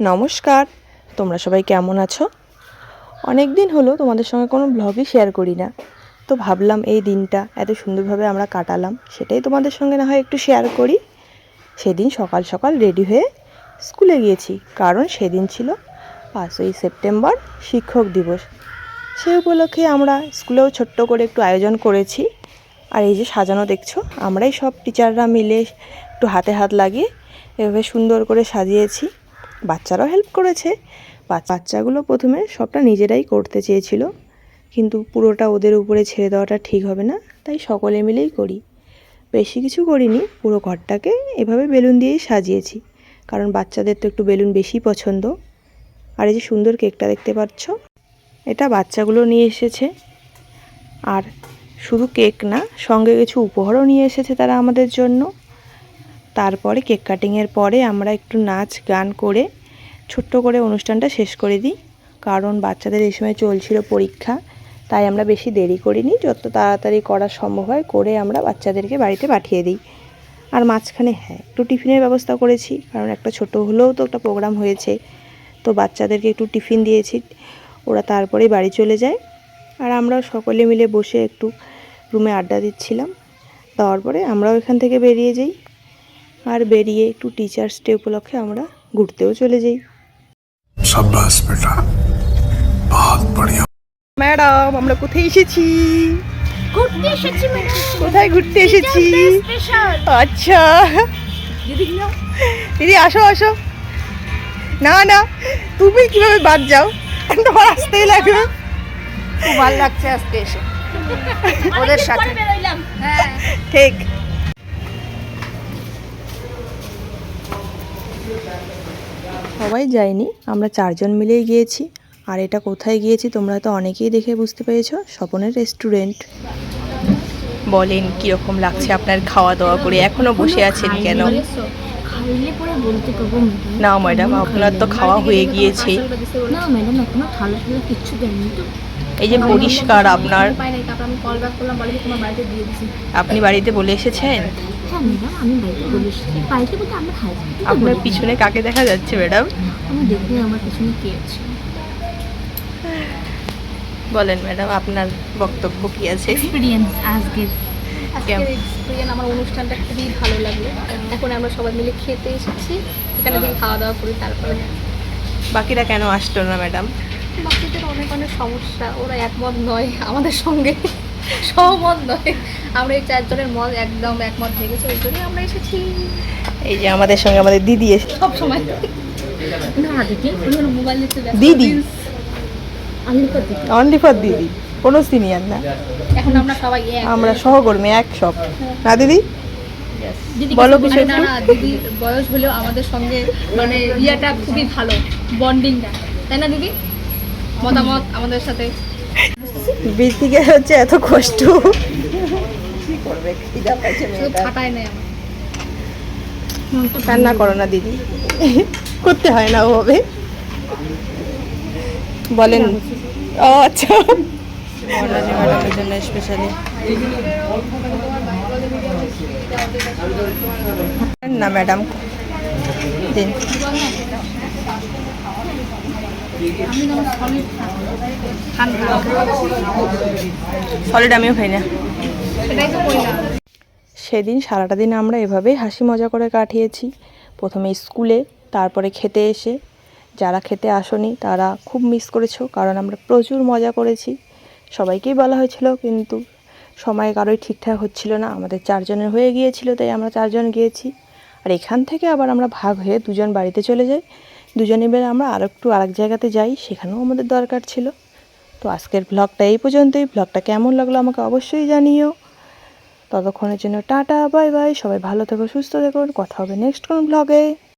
নমস্কার। তোমরা সবাই কেমন আছো? অনেক দিন হলো তোমাদের সঙ্গে কোনো ব্লগই শেয়ার করি না। তো ভাবলাম এই দিনটা এত সুন্দরভাবে আমরা কাটালাম, সেটাই তোমাদের সঙ্গে না হয় একটু শেয়ার করি। সেদিন সকাল সকাল রেডি হয়ে স্কুলে গিয়েছি, কারণ সেদিন ছিল পাঁচই সেপ্টেম্বর শিক্ষক দিবস। সে উপলক্ষে আমরা স্কুলেও ছোট্ট করে একটু আয়োজন করেছি। আর এই যে সাজানো দেখছ, আমরাই সব টিচাররা মিলে একটু হাতে হাত লাগিয়ে এভাবে সুন্দর করে সাজিয়েছি। বাচ্চারাও হেল্প করেছে। বাচ- বাচ্চাগুলো প্রথমে সবটা নিজেরাই করতে চেয়েছিল। কিন্তু পুরোটা ওদের উপরে ছেড়ে দেওয়াটা ঠিক হবে না, তাই সকলে মিলেই করি। বেশি কিছু করিনি, পুরো ঘরটাকে এভাবে বেলুন দিয়েই সাজিয়েছি। কারণ বাচ্চাদের তো একটু বেলুন বেশি পছন্দ। আর এই যে সুন্দর কেকটা দেখতে পাচ্ছ, এটা বাচ্চাগুলো নিয়ে এসেছে। আর শুধু কেক না, সঙ্গে কিছু উপহারও নিয়ে এসেছে তারা আমাদের জন্য। তারপরে কেক কাটিংয়ের পরে আমরা একটু নাচ, গান করে ছোট্ট করে অনুষ্ঠানটা শেষ করে দিই। কারণ বাচ্চাদের এই সময় চলছিল পরীক্ষা, তাই আমরা বেশি দেরি করিনি। যত তাড়াতাড়ি করা সম্ভব হয়, করে আমরা বাচ্চাদেরকে বাড়িতে পাঠিয়ে দিই। আর মাঝখানে হ্যাঁ একটু টিফিনের ব্যবস্থা করেছি, কারণ একটা ছোট হলেও তো একটা প্রোগ্রাম হয়েছে। তো বাচ্চাদেরকে একটু টিফিন দিয়েছি, ওরা তারপরেই বাড়ি চলে যায়। আর আমরাও সকলে মিলে বসে একটু রুমে আড্ডা দিচ্ছিলাম। দেওয়ার পরে আমরাও এখান থেকে বেরিয়ে যাই। আর বেরিয়ে একটু টিচার্স ডে উপলক্ষে আমরা ঘুরতেও চলে যাই। ম্যাডাম আমরা কোথায় এসেছি? কোথায় ঘুরতে এসেছি? আচ্ছা। দিদি আসো আসো। না না তুমি কীভাবে বাদ যাও? তোমার আসতেই লাগবে। ভালো লাগছে আজকে এসে। ওদের সাথে। ঠিক। সবাই যায়নি, আমরা চারজন মিলেই গিয়েছি। আর এটা কোথায় গিয়েছি তোমরা তো অনেকেই দেখে বুঝতে পেরেছ, স্বপনের রেস্টুরেন্ট। বলেন, কীরকম লাগছে আপনার খাওয়া দাওয়া করে? এখনও বসে আছেন কেন? না, ম্যাডাম, আপনার তো খাওয়া হয়ে গিয়েছে। এই যে পরিষ্কার আপনার। আপনি বাড়িতে বলে এসেছেন? হ্যাঁ ম্যাডাম আমি বাড়িতে বলে এসেছি বাড়িতে বলতে আমরা খাই আপনার পিছনে কাকে দেখা যাচ্ছে ম্যাডাম আমি দেখবে আমার পিছনে কে আছে। বলেন ম্যাডাম আপনার বক্তব্য কি আছে? এক্সপিরিয়েন্স আজকে? আজকের এক্সপিরিয়েন্স আমার অনুষ্ঠানটা খুবই ভালো লাগল। এখন আমরা সবাই মিলে খেতে এসেছি। এখানে থেকে খাওয়া দাওয়া করি তারপরে বাকিরা কেন আসতো না ম্যাডাম বাকিদের অনেক অনেক সমস্যা ওরা একমত নয় আমাদের সঙ্গে। সহমত নয়। আমরা এই চারজনের মত একদম একমত হয়ে গেছে ওই জন্যই আমরা এসেছি। এই যে আমাদের সঙ্গে আমাদের দিদি এসে সব সময়। না দেখি মোবাইল নিতে দিদি? অনলি ফর দিদি। কোনো সিনিয়র না। এখন আমরা সবাই আমরা সহকর্মী এক সব। না দিদি? দিদি বলো কিছু না একটু। দিদির বয়স হলেও আমাদের সঙ্গে মানে ইয়েটা খুবই ভালো বন্ডিংটা তাই না দিদি? মতামত আমাদের সাথে? বৃত্তিকে হচ্ছে এত কষ্ট। কান্না করো না দিদি। করতে হয় না ওভাবে। বলেন। ও আচ্ছা। জন্য স্পেশালি না ম্যাডাম। দিন। সলিড আমিও খাই না। সেদিন সারাটা দিন আমরা এভাবেই হাসি মজা করে কাটিয়েছি। প্রথমে স্কুলে তারপরে খেতে এসে। যারা খেতে আসনি তারা খুব মিস করেছ কারণ আমরা প্রচুর মজা করেছি। সবাইকেই বলা হয়েছিল কিন্তু সময় কারোই ঠিকঠাক হচ্ছিল না। আমাদের চারজনের হয়ে গিয়েছিল তাই আমরা চারজন গিয়েছি। আর এখান থেকে আবার আমরা ভাগ হয়ে দুজন বাড়িতে চলে যাই। দুজনে মিলে আমরা আর একটু আরেক জায়গাতে যাই, সেখানেও আমাদের দরকার ছিল। তো আজকের ভ্লগটা এই পর্যন্তই। ব্লগটা কেমন লাগল আমাকে অবশ্যই জানিও। ততক্ষণের জন্য টাটা বাই বাই সবাই ভালো থেকো, সুস্থ থেকো। কথা হবে নেক্সট কোন ব্লগে